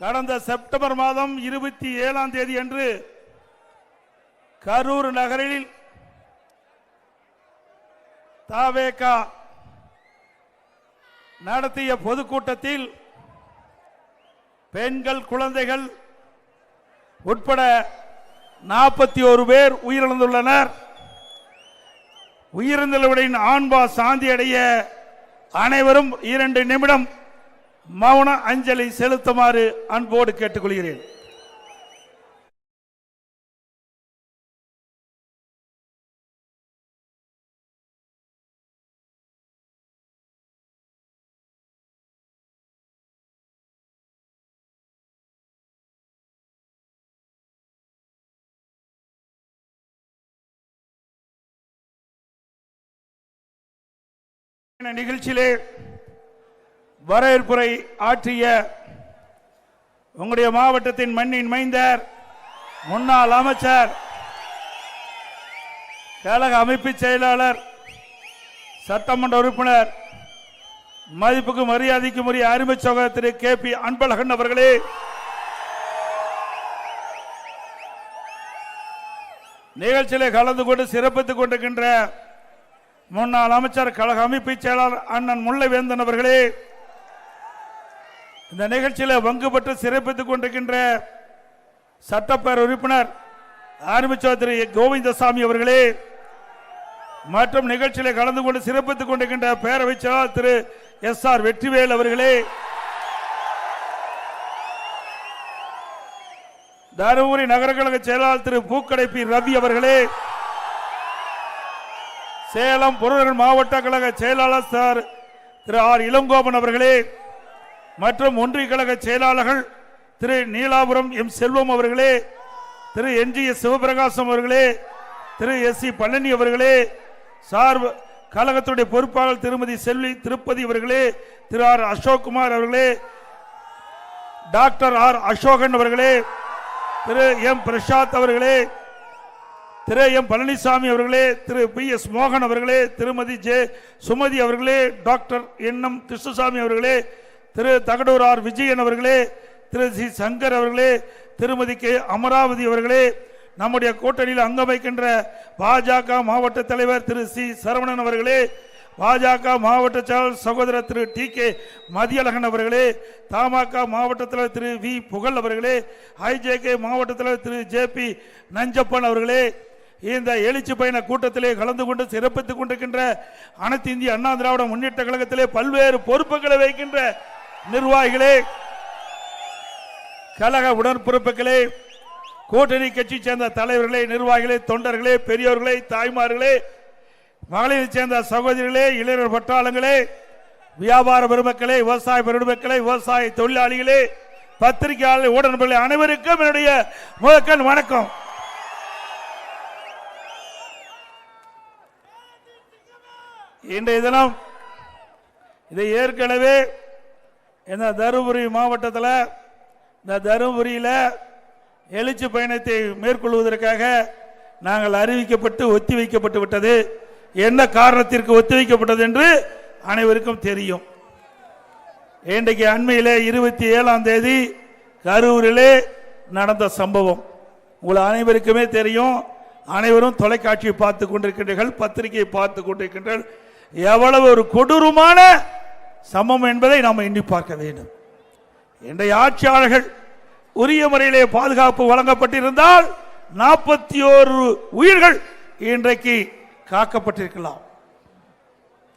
கடந்த செப்டம்பர் மாதம் இருபத்தி ஏழாம் தேதி அன்று கரூர் நகரில் தாவேகா நடத்திய பொதுக்கூட்டத்தில் பெண்கள் குழந்தைகள் உட்பட நாற்பத்தி ஒரு பேர் உயிரிழந்துள்ளனர். உயிரிழந்தவர்களின் ஆண்பா சாந்தி அடைய அனைவரும் இரண்டு நிமிடம் மௌன அஞ்சலி செலுத்துமாறு அன்போடு கேட்டுக்கொள்கிறேன். நிகழ்ச்சியிலே வரவேற்புரை ஆற்றிய உங்களுடைய மாவட்டத்தின் மண்ணின் மைந்தர் முன்னாள் அமைச்சர் கழக அமைப்பு செயலாளர் சட்டமன்ற உறுப்பினர் மதிப்புக்கு மரியாதைக்கு உரிய அருமை சகோதரர் கே. பி. அன்பழகன் அவர்களே நிகழ்ச்சியிலே கலந்து கொண்டு சிறப்பித்துக் கொண்டிருக்கின்ற முன்னாள் அமைச்சர் கழக அமைப்பு செயலாளர் அண்ணன் முல்லைவேந்தன் அவர்களே இந்த நிகழ்ச்சியில் பங்கு பெற்று சிறப்பித்துக் கொண்டிருக்கின்ற சட்டப்பேரவை உறுப்பினர் ஆரம்பிச்சவர் திரு கோவிந்தசாமி அவர்களே மற்றும் நிகழ்ச்சியில் கலந்து கொண்டு சிறப்பித்துக் கொண்டிருக்கின்ற பேரவை செயலாளர் திரு எஸ் ஆர் வெற்றிவேல் அவர்களே தருமபுரி நகர கழக செயலாளர் திரு பூக்கடை பி ரவி அவர்களே சேலம் புறநகர் மாவட்ட கழக செயலாளர் சார் திரு ஆர் இளங்கோபன் அவர்களே மற்றும் ஒன்றிய கழக செயலாளர்கள் திரு நீலாபுரம் எம் செல்வம் அவர்களே திரு என் ஜி எஸ் சிவபிரகாசம் அவர்களே திரு எஸ் சி பழனி அவர்களே சார் கழகத்துடைய பொறுப்பாளர் திருமதி செல்வி திருப்பதி அவர்களே திரு ஆர் அசோக்குமார் அவர்களே டாக்டர் ஆர் அசோகன் அவர்களே திரு எம் பிரசாத் அவர்களே திரு எம் பழனிசாமி அவர்களே திரு பி எஸ் மோகன் அவர்களே திருமதி ஜே சுமதி அவர்களே டாக்டர் என் எம் கிருஷ்ணசாமி அவர்களே திரு தகடூர் ஆர் விஜயன் அவர்களே திரு சி சங்கர் அவர்களே திருமதி கே அமராவதி அவர்களே நம்முடைய கூட்டணியில் அங்கமைக்கின்ற பாஜக மாவட்ட தலைவர் திரு சி சரவணன் அவர்களே பாஜக மாவட்ட செயலாளர் சகோதரர் திரு டி கே மதியழகன் அவர்களே தமாக மாவட்ட தலைவர் திரு வி புகழ் அவர்களே ஐஜேகே மாவட்ட தலைவர் திரு ஜே பி நஞ்சப்பன் அவர்களே இந்த எழுச்சி பயண கூட்டத்திலே கலந்து கொண்டு சிறப்பித்துக் கொண்டிருக்கின்ற அனைத்து இந்திய அண்ணா திராவிட முன்னேற்ற கழகத்திலே பல்வேறு பொறுப்புகளை வைக்கின்ற நிர்வாகிகளே கழக உடன்பிறப்புகளே கூட்டணி கட்சி சேர்ந்த தலைவர்களே நிர்வாகிகளே தொண்டர்களே பெரியோர்களே தாய்மார்களே மகளிரை சேர்ந்த சகோதரிகளே இளைஞர் பட்டாளங்களே வியாபார பெருமக்களே விவசாய பெருமக்களே விவசாய தொழிலாளிகளே பத்திரிகையாளர் ஊடகங்களே அனைவருக்கும் என்னுடைய முழக்கன் வணக்கம். இன்றைய தினம் இதை ஏற்கனவே ஏன்னா தருமபுரி மாவட்டத்தில் இந்த தருமபுரியில் எழுச்சி பயணத்தை மேற்கொள்வதற்காக நாங்கள் அறிவிக்கப்பட்டு ஒத்தி வைக்கப்பட்டு விட்டது. என்ன காரணத்திற்கு ஒத்தி வைக்கப்பட்டது என்று அனைவருக்கும் தெரியும். இன்றைக்கு அண்மையிலே இருபத்தி ஏழாம் தேதி கரூரிலே நடந்த சம்பவம். உங்கள் அனைவருக்குமே தெரியும். அனைவரும் தொலைக்காட்சியை பார்த்து கொண்டிருக்கின்றீர்கள் பத்திரிகையை பார்த்து கொண்டிருக்கின்றனர் எவ்வளவு ஒரு கொடூரமான சமம் என்பதை நாம் எண்ணி பார்க்க வேண்டும். இன்றைய ஆட்சியாளர்கள் உரிய முறையிலே பாதுகாப்பு வழங்கப்பட்டிருந்தால் நாற்பத்தி ஓரு உயிர்கள் இன்றைக்கு காக்கப்பட்டிருக்கலாம்.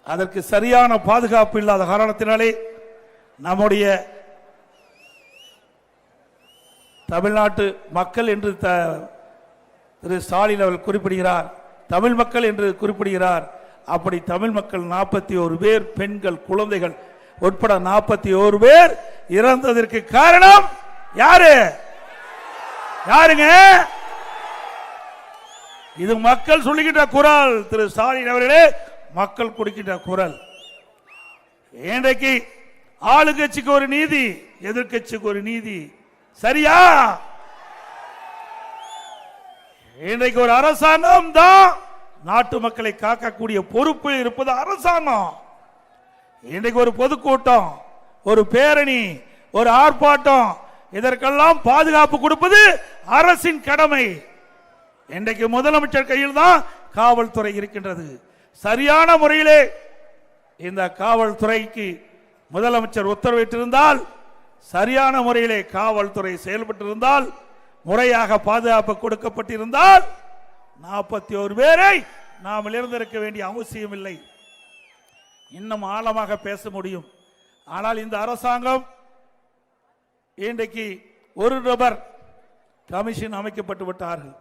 அதற்கு சரியான பாதுகாப்பு இல்லாத காரணத்தினாலே நம்முடைய தமிழ்நாட்டு மக்கள் என்று த- திரு ஸ்டாலின் அவர் குறிப்பிடுகிறார். தமிழ் மக்கள் என்று குறிப்பிடுகிறார். அப்படி தமிழ் மக்கள் நாற்பத்தி ஒரு பேர் பெண்கள் குழந்தைகள் உட்பட நாற்பத்தி ஒரு பேர் இறந்ததற்கு காரணம் யாரு? யாருங்க? இது மக்கள் சொல்லுகின்ற குரல் திரு ஸ்டாலின் அவர்களே மக்கள் கொடுக்கின்ற குரல். இன்றைக்கு ஆளுங்கட்சிக்கு ஒரு நீதி எதிர்கட்சிக்கு ஒரு நீதி. சரியா? இன்றைக்கு ஒரு அரசாங்கம் தான் நாட்டு மக்களை காக்கக்கூடிய பொறுப்பு இருப்பது அரசாங்கம். இன்றைக்கு ஒரு பொதுக்கூட்டம் ஒரு பேரணி ஒரு ஆர்ப்பாட்டம் இதற்கெல்லாம் பாதுகாப்பு கொடுப்பது அரசின் கடமை. இன்றைக்கு முதலமைச்சர் கையில் தான் காவல்துறை இருக்கின்றது. சரியான முறையிலே இந்த காவல்துறைக்கு முதலமைச்சர் உத்தரவிட்டிருந்தால் சரியான முறையிலே காவல்துறை செயல்பட்டிருந்தால் முறையாக பாதுகாப்பு கொடுக்கப்பட்டிருந்தால் நாற்பத்தி ஒரு பேரை நாம் இழந்திருக்க வேண்டிய அவசியம் இல்லை. இன்னும் ஆழமாக பேச முடியும். ஆனால் இந்த அரசாங்கம் இன்றைக்கு ஒரு நபர் கமிஷன் அமைக்கப்பட்டு விட்டார்கள்.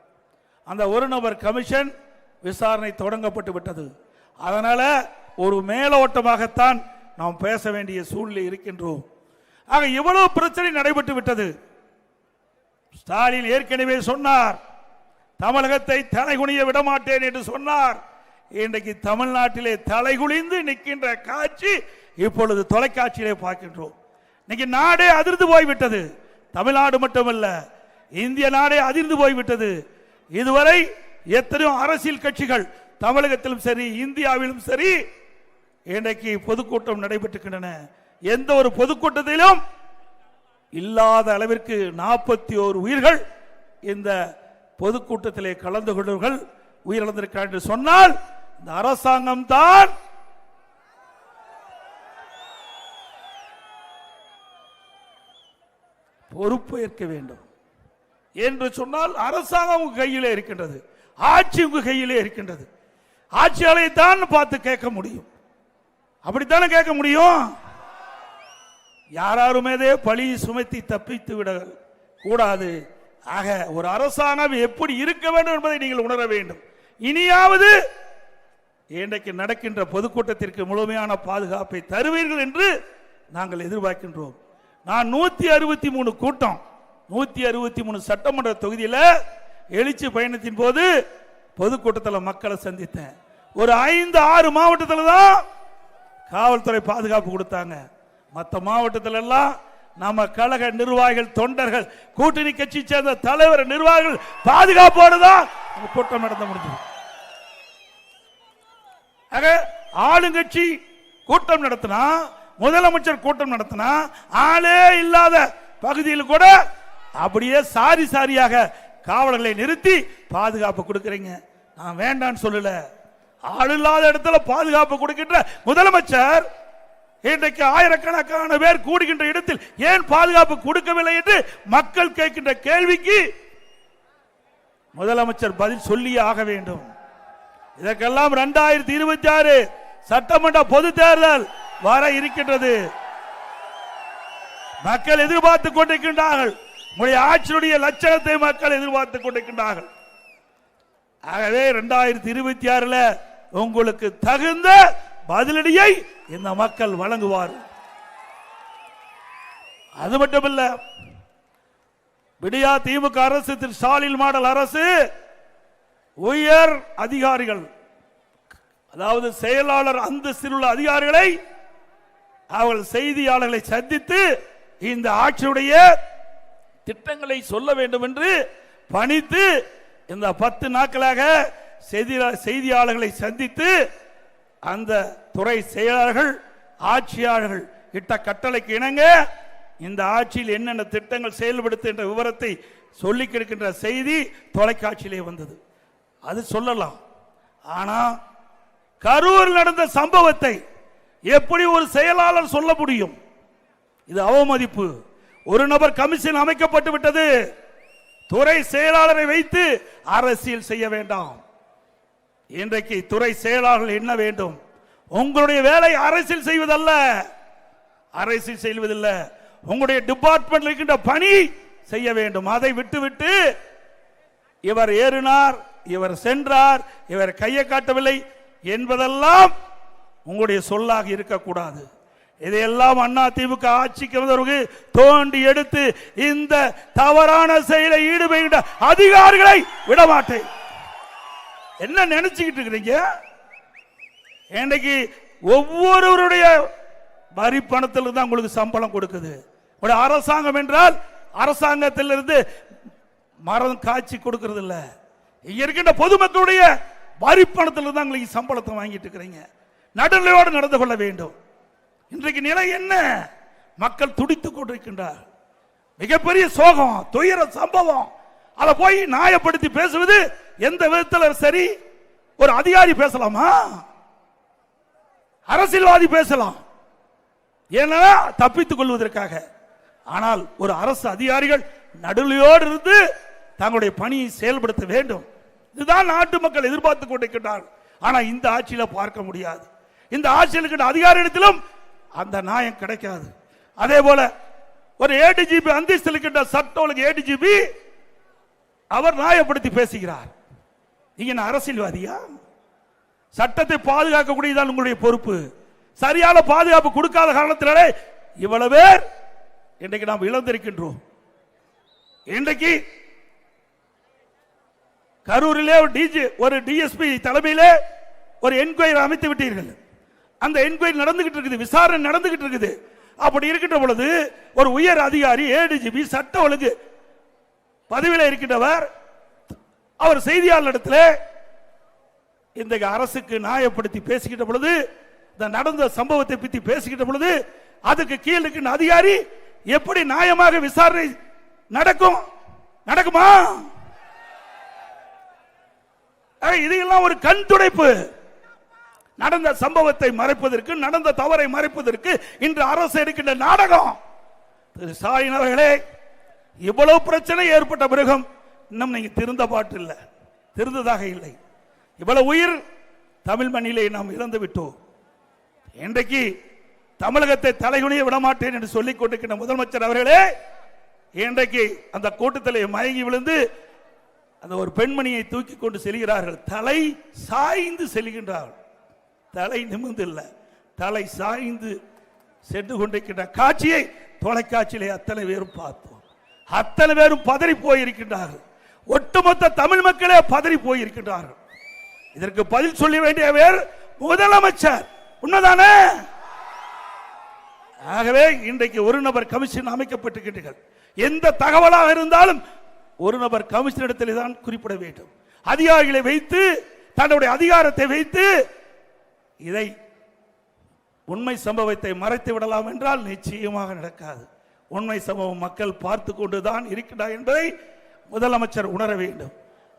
அந்த ஒரு நபர் கமிஷன் விசாரணை தொடங்கப்பட்டு விட்டது. அதனால ஒரு மேலோட்டமாகத்தான் நாம் பேச வேண்டிய சூழ்நிலை இருக்கின்றோம். ஆக இவ்வளவு பிரச்சனை நடைபெற்று விட்டது. ஸ்டாலின் ஏற்கனவே சொன்னார் தமிழகத்தை தலைகுனிய விடமாட்டேன் என்று சொன்னார். இன்றைக்கு தமிழ்நாட்டிலே தலைகுனிந்து நிற்கின்ற காட்சி இப்பொழுது தொலைக்காட்சியிலே பார்க்கின்றோம். இன்னைக்கு நாடே அதிர்ந்து போய்விட்டது. தமிழ்நாடு மட்டுமல்ல இந்திய நாடே அதிர்ந்து போய்விட்டது. இதுவரை எத்தனையோ அரசியல் கட்சிகள் தமிழகத்திலும் சரி இந்தியாவிலும் சரி இன்றைக்கு பொதுக்கூட்டம் நடைபெற்றுக்கின்றன. எந்த ஒரு பொதுக்கூட்டத்திலும் இல்லாத அளவிற்கு நாற்பத்தி ஓரு உயிர்கள் இந்த பொதுக்கூட்டத்திலே கலந்து கொண்டவர்கள் உயிரிழந்திருக்கிறார் என்று சொன்னால் இந்த அரசாங்கம் தான் பொறுப்பு ஏற்க வேண்டும். என்று சொன்னால் அரசாங்கம் உங்க கையிலே இருக்கின்றது ஆட்சி உங்க கையிலே இருக்கின்றது. ஆட்சியாளரை தான் பார்த்து கேட்க முடியும். அப்படித்தானே கேட்க முடியும்? யாராருமேதே பழி சுமத்தி தப்பித்து விட கூடாது. ஆக ஒரு அரசாங்கம் எப்படி இருக்க வேண்டும் என்பதை நீங்கள் உணர வேண்டும். இனியாவது இன்றைக்கு நடக்கின்ற பொதுக்கூட்டத்திற்கு முழுமையான பாதுகாப்பை தருவீர்கள் என்று நாங்கள் எதிர்பார்க்கின்றோம். நான் நூத்தி அறுபத்தி மூணு கூட்டம் நூத்தி அறுபத்தி மூணு சட்டமன்ற தொகுதியில் எழுச்சி பயணத்தின் போது பொதுக்கூட்டத்தில் மக்களை சந்தித்தேன். ஒரு ஐந்து ஆறு மாவட்டத்தில் தான் காவல்துறை பாதுகாப்பு கொடுத்தாங்க. மற்ற மாவட்டத்தில் எல்லாம் நம்ம கழக நிர்வாகிகள் தொண்டர்கள் கூட்டணி கட்சி சேர்ந்த தலைவர் நிர்வாகிகள் பாதுகாப்போடு தான் கூட்டம் நடத்த முடிஞ்சது. ஆக ஆளுங்கட்சி கூட்டம் நடத்தினா முதலமைச்சர் கூட்டம் நடத்தினா ஆளே இல்லாத பகுதியில் கூட அப்படியே சாரி சாரியாக காவலர்களை நிறுத்தி பாதுகாப்பு கொடுக்கறீங்க. நான் வேண்டான்னு சொல்லல. ஆள் இல்லாத இடத்துல பாதுகாப்பு கொடுக்கின்ற முதலமைச்சர் இன்றைக்கு ஆயிரக்கணக்கான பேர் கூடுகின்ற இடத்தில் ஏன் பாதுகாப்பு கொடுக்கவில்லை என்று மக்கள் கேட்கின்ற கேள்விக்கு முதலமைச்சர் பதில் சொல்லியே ஆக வேண்டும். இதற்கெல்லாம் இரண்டாயிரத்தி இருபத்தி ஆறு சட்டமன்ற பொது தேர்தல் வர இருக்கின்றது. மக்கள் எதிர்பார்த்து கொண்டிருக்கின்றார்கள். உங்களுடைய ஆட்சியுடைய லட்சணத்தை மக்கள் எதிர்பார்த்து கொண்டிருக்கின்றார்கள். ஆகவே இரண்டாயிரத்தி இருபத்தி ஆறுல உங்களுக்கு தகுந்த பதிலடியை இந்த மக்கள் வழங்குவார். அது மட்டுமல்ல விடியா திமுக அரசு திரு ஸ்டாலின் மாடல் அரசு உயர் அதிகாரிகள் அதாவது செயலாளர் அந்தஸ்தில் உள்ள அதிகாரிகளை அவர்கள் செய்தியாளர்களை சந்தித்து இந்த ஆட்சியுடைய திட்டங்களை சொல்ல வேண்டும் என்று பணித்து இந்த பத்து நாட்களாக செய்தியாளர்களை சந்தித்து அந்த துறை செயலாளர்கள் ஆட்சியாளர்கள் இட்ட கட்டளைக்கு இணங்க இந்த ஆட்சியில் என்னென்ன திட்டங்கள் செயல்படுத்துகின்ற விவரத்தை சொல்லிக்கிருக்கின்ற செய்தி தொலைக்காட்சியிலே வந்தது. அது சொல்லலாம். ஆனா கரூர் நடந்த சம்பவத்தை எப்படி ஒரு செயலாளர் சொல்ல முடியும்? இது அவமதிப்பு. ஒரு நபர் கமிஷன் அமைக்கப்பட்டு விட்டது. துறை செயலாளரை வைத்து அரசியல் செய்ய வேண்டாம். இன்றைக்கு துறை செயலாளர்கள் என்ன வேண்டும்? உங்களுடைய வேலை அரசியல் செய்வதல்ல. அரசியல் செய்வதில்ல. உங்களுடைய டிபார்ட்மெண்ட் இருக்கின்ற பணி செய்ய வேண்டும். அதை விட்டுவிட்டு இவர் ஏறினார் இவர் சென்றார் இவர் கையை காட்டவில்லை என்பதெல்லாம் உங்களுடைய சொல்லாக இருக்கக்கூடாது. இதையெல்லாம் அண்ணா திமுக ஆட்சிக்கு வந்தவருக்கு தோண்டி எடுத்து இந்த தவறான செயலை ஈடுபடுகின்ற அதிகாரிகளை விடமாட்டேன். என்ன நினைச்சுக்கிட்டு இருக்கிறீங்க? இன்றைக்கு ஒவ்வொருவருடைய வரி பணத்தில் தான் உங்களுக்கு சம்பளம் கொடுக்குது. ஒரு அரசாங்கம் என்றால் அரசாங்கத்திலிருந்து மரம் காய்ச்சி கொடுக்கறது இல்லை இங்க இருக்கின்ற பொதுமக்களுடைய வரி பணத்தில் தான் உங்களுக்கு சம்பளத்தை வாங்கிட்டு இருக்கிறீங்க. நடுநிலையோடு நடந்து கொள்ள வேண்டும். இன்றைக்கு நிலை என்ன? மக்கள் துடித்துக் கொண்டிருக்கின்றார். மிகப்பெரிய சோகம் துயர சம்பவம். அதை போய் நியாயப்படுத்தி பேசுவது எந்த விதத்தில் சரி? ஒரு அதிகாரி பேசலாமா? அரசியல்வாதி பேசலாம். ஏன்னா தப்பித்துக் கொள்வதற்காக. ஆனால் ஒரு அரசு அதிகாரிகள் நடுநிலையோடு இருந்து தங்களுடைய பணியை செயல்படுத்த வேண்டும். இதுதான் நாட்டு மக்கள் எதிர்பார்த்து கொண்டிருக்கிறார்கள் ஆனால் இந்த ஆட்சியில் பார்க்க முடியாது. இந்த ஆட்சியில் இருக்கிற அதிகாரியிடத்திலும் அந்த நியாயம் கிடைக்காது. அதே போல ஒரு ஏடிஜிபி அந்தஸ்தில் இருக்கின்ற சட்ட ஒழுங்கு ஏடிஜிபி அவர் நியாயப்படுத்தி பேசுகிறார். நீங்க என்ன அரசியல்வாதியா? சட்டத்தை பாதுகாக்கக்கூடியதான் உங்களுடைய பொறுப்பு. சரியான பாதுகாப்பு கொடுக்காத காரணத்தினாலே இவ்வளவு பேர் இன்றைக்கு நாம் இழந்திருக்கின்றோம். இன்றைக்கு கரூரிலே ஒரு டிஜி ஒரு டிஎஸ்பி தலைமையிலே ஒரு என்கொயரி அமைத்து விட்டீர்கள். அந்த என்கொயரி நடந்துகிட்டு இருக்குது விசாரணை நடந்துகிட்டு இருக்குது. அப்படி இருக்கின்ற பொழுது ஒரு உயர் அதிகாரி ஏடிஜிபி சட்ட ஒழுங்கு பதவியில் இருக்கின்றவர் அவர் செய்தியாளரிடத்தில் இந்த அரசுக்கு நியாயப்படுத்தி பேசிக்கிட்ட பொழுது இந்த நடந்த சம்பவத்தை பற்றி பேசிக்கிட்ட பொழுது அதுக்கு கீழ் இருக்கின்ற அதிகாரி எப்படி நியாயமாக விசாரணை நடக்கும் நடக்குமா? ஆக, இதையெல்லாம் ஒரு கண் துடைப்பு. நடந்த சம்பவத்தை மறைப்பதற்கு நடந்த தவறை மறைப்பதற்கு இன்று அரசு எடுக்கின்ற நாடகம். திரு ஸ்டாலின் அவர்களே இவ்வளவு பிரச்சனை ஏற்பட்ட பிறகும் இன்னும் நீங்கள் திருந்த பாட்டு இல்லை. திருந்ததாக இல்லை. இவ்வளவு உயிர் தமிழ் மண்ணிலே நாம் இறந்து விட்டோம். இன்றைக்கு தமிழகத்தை தலைகுனிய விடமாட்டேன் என்று சொல்லிக் கொண்டிருக்கிற முதலமைச்சர் அவர்களே இன்றைக்கு அந்த கூட்டத்தில் மயங்கி விழுந்து அந்த ஒரு பெண்மணியை தூக்கி கொண்டு செல்கிறார்கள். தலை சாய்ந்து செல்கின்றார்கள். தலை நிமிர்ந்து இல்லை தலை சாய்ந்து சென்று கொண்டிருக்கின்ற காட்சியை தொலைக்காட்சியிலே அத்தனை பேரும் பார்த்தோம். அத்தனை பேரும் பதறி போயிருக்கின்றார்கள். ஒட்டுமொத்த தமிழ் மக்களே பதறி போயிருக்கின்றார்கள். இதற்கு பதில் சொல்ல வேண்டியவர் முதலமைச்சர் உண்மைதானே ஆகவே இன்றைக்கு ஒரு நபர் கமிஷன் அமைக்கப்பட்டிருக்கின்றீர்கள். எந்த தகவலாக இருந்தாலும் ஒரு நபர் கமிஷனிடத்தில் தான் குறிப்பிட வேண்டும். அதிகாரிகளை வைத்து தன்னுடைய அதிகாரத்தை வைத்து இதை உண்மை சம்பவத்தை மறைத்து விடலாம் என்றால் நிச்சயமாக நடக்காது. உண்மை சம்பவம் மக்கள் பார்த்து கொண்டுதான் இருக்கிறார் என்பதை முதலமைச்சர் உணர வேண்டும்.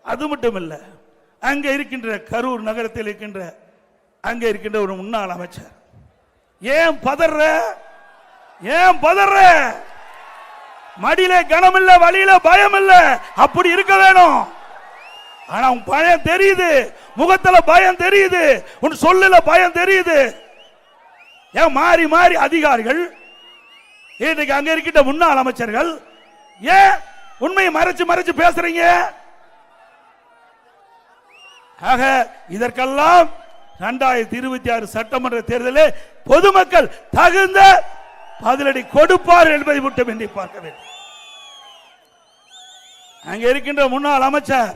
அது மட்டும் இல்லை அங்கே இருக்கின்ற கரூர் நகரத்தில் இருக்கின்ற அங்கே இருக்கின்ற ஒரு முன்னாள் அமைச்சர். ஏன் பதற? ஏன் பதற? மடியில கனம் இல்ல வழியில பயம் இல்ல அப்படி இருக்க வேணும். ஆனா உன் பயம் தெரியுது. முகத்துல பயம் தெரியுது. உன் சொல்லுல பயம் தெரியுது. ஏன் மாறி மாறி அதிகாரிகள் இன்னைக்கு அங்க இருக்கின்ற முன்னாள் அமைச்சர்கள் ஏன் உண்மையை மறைச்சு மறைச்சு பேசுறீங்க? ஆக இதற்கெல்லாம் இரண்டாயிரத்தி இருபத்தி ஆறு சட்டமன்ற தேர்தலில் பொதுமக்கள் தகுந்த பதிலடி கொடுப்பார் என்பதை மட்டும் எண்ணி பார்க்க வேண்டும். அங்க இருக்கின்ற முன்னாள் அமைச்சர்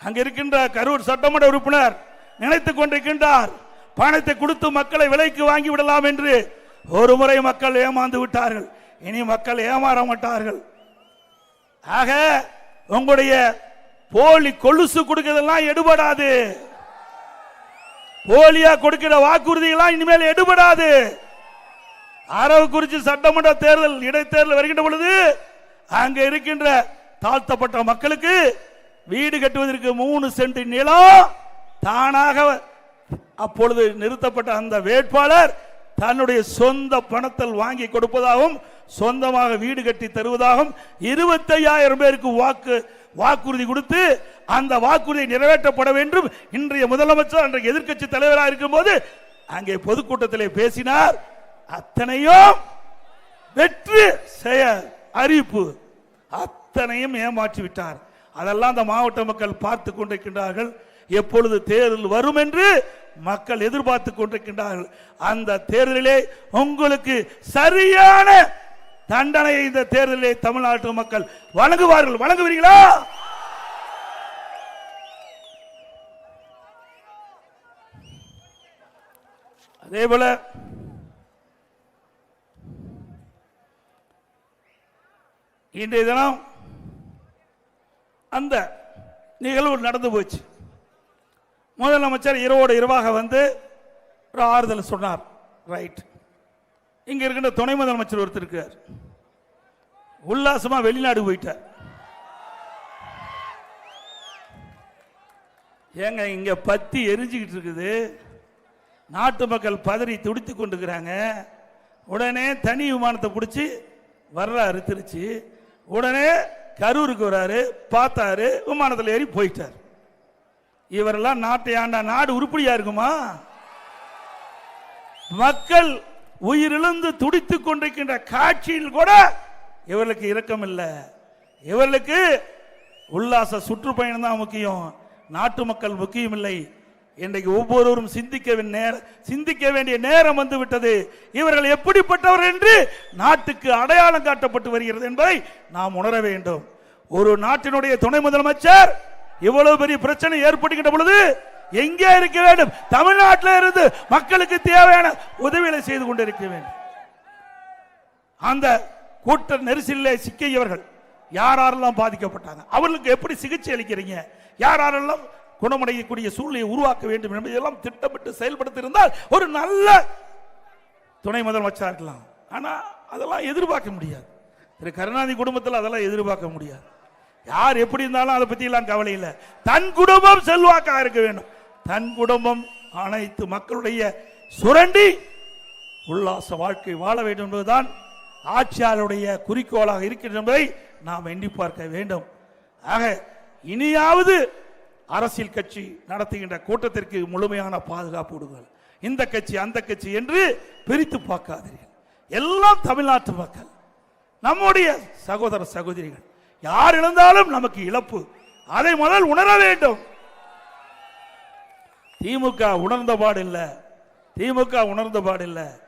அங்க இருக்கின்ற கரூர் சட்டமன்ற உறுப்பினர் நினைத்துக் கொண்டிருக்கின்றார் பணத்தை கொடுத்து மக்களை விலைக்கு வாங்கி விடலாம் என்று. ஒரு முறை மக்கள் ஏமாந்து விட்டார்கள் இனி மக்கள் ஏமாற மாட்டார்கள். ஆக உங்களுடைய போலி கொலுசு கொடுக்கறதெல்லாம் எடுபடாது. போலியா கொடுக்கிற வாக்குறுதிகளாம் இனிமேல் எடுபடாது. அரவக்குறிச்சி சட்டமன்ற தேர்தல் இடைத்தேர்தல் வருகின்ற பொழுது அங்க இருக்கின்ற தாழ்த்தப்பட்ட மக்களுக்கு வீடு கட்டுவதற்கு மூணு சென்ட் நிலம் தானாக அப்பொழுது நிறுத்தப்பட்ட அந்த வேட்பாளர் தன்னுடைய சொந்த பணத்தில் வாங்கி கொடுப்பதாகவும் சொந்தமாக வீடு கட்டி தருவதாகவும் இருபத்தையாயிரம் பேருக்கு வாக்கு வாக்குறுதி கொடுத்து அந்த வாக்குறுதி நிறைவேற்றப்பட வேண்டும். இன்றைய முதலமைச்சர் அன்றைய எதிர்க்கட்சி தலைவராக இருக்கும்போது அங்கே பொதுக்கூட்டத்திலே பேசினார். அத்தனையும் வெற்றி செய்ய அறிவிப்பு. அத்தனையும் ஏமாற்றி விட்டார். அதெல்லாம் அந்த மாவட்ட மக்கள் பார்த்து கொண்டிருக்கின்றார்கள். எப்பொழுது தேர்தல் வரும் என்று மக்கள் எதிர்பார்த்து கொண்டிருக்கின்றார்கள். அந்த தேர்தலிலே உங்களுக்கு சரியான தண்டனையை இந்த தேர்தலிலே தமிழ்நாட்டு மக்கள் வழங்குவார்கள். வழங்குவீர்களா? அதே போல இன்றைய தினம் அந்த நிகழ்வு நடந்து போச்சு. முதலமைச்சர் இரவோடு இரவாக வந்து ஒரு ஆறுதல் சொன்னார். ரைட் இங்க இருக்கின்ற துணை முதலமைச்சர் ஒருத்தர் இருக்கார். உல்லாசமா வெளிநாடு போயிட்டார். ஏங்க இங்க பத்தி எரிஞ்சுக்கிட்டு இருக்குது. நாட்டு மக்கள் பதறி துடித்து கொண்டிருக்கிறாங்க. உடனே தனி விமானத்தை பிடிச்சி வர்றாரு திருச்சி. உடனே கரூருக்கு வராரு பார்த்தாரு விமானத்தில் ஏறி போயிட்டார். இவரெல்லாம் நாட்டை ஆண்டா நாடு உருப்படியா இருக்குமா? மக்கள் உயிரிழந்து துடித்துக் கொண்டிருக்கின்ற காட்சியில் கூட இவர்களுக்கு இரக்கம் இல்லை இவர்களுக்கு உல்லாச சுற்றுப்பயணம் தான் முக்கியம். நாட்டு மக்கள் முக்கியம் இல்லை இன்றைக்கு ஒவ்வொருவரும் சிந்திக்க நேர- சிந்திக்க வேண்டிய நேரம் வந்து விட்டது. இவர்கள் எப்படிப்பட்டவர் என்று நாட்டுக்கு அடையாளம் காட்டப்பட்டு வருகிறது என்பதை நாம் உணர வேண்டும். ஒரு நாட்டினுடைய துணை முதலமைச்சர் இவ்வளவு பெரிய பிரச்சனை ஏற்படுகின்ற பொழுது எங்கே இருக்க வேண்டும்? தமிழ்நாட்டில் இருந்து மக்களுக்கு தேவையான உதவிகளை செய்து கொண்டிருக்க வேண்டும். அந்த கூட்ட நெரிசலில் சிக்கியவர்கள் யாரெல்லாம் பாதிக்கப்பட்டாங்க? அவர்களுக்கு எப்படி சிகிச்சை அளிக்கிறீங்க? யார் யாரெல்லாம் குணமடையக்கூடிய சூழ்நிலையை உருவாக்க வேண்டும் என்பதெல்லாம் திட்டமிட்டு செயல்படுத்தி இருந்தால் ஒரு நல்ல துணை முதலமைச்சராக இருக்கலாம். ஆனால் அதெல்லாம் எதிர்பார்க்க முடியாது. திரு கருணாநிதி குடும்பத்தில் அதெல்லாம் எதிர்பார்க்க முடியாது. யார் எப்படி இருந்தாலும் அதை பற்றிலாம் கவலை இல்லை. தன் குடும்பம் செல்வாக்காக இருக்க வேண்டும். தன் குடும்பம் அனைத்து மக்களுடைய சுரண்டி உல்லாச வாழ்க்கை வாழ வேண்டும் என்பதுதான் ஆட்சியாளருடைய குறிக்கோளாக இருக்கின்ற என்பதை நாம் எண்ணி பார்க்க வேண்டும். ஆக இனியாவது அரசியல் கட்சி நடத்துகின்ற கூட்டத்திற்கு முழுமையான பாதுகாப்பு விடுங்கள் இந்த கட்சி அந்த கட்சி என்று பிரித்து பார்க்காதீர்கள். எல்லாம் தமிழ்நாட்டு மக்கள். நம்முடைய சகோதர சகோதரிகள். யார் இழந்தாலும் நமக்கு இழப்பு. அதை முதல் உணர வேண்டும். திமுக உணர்ந்த பாடில்லை. திமுக உணர்ந்த பாடில்லை.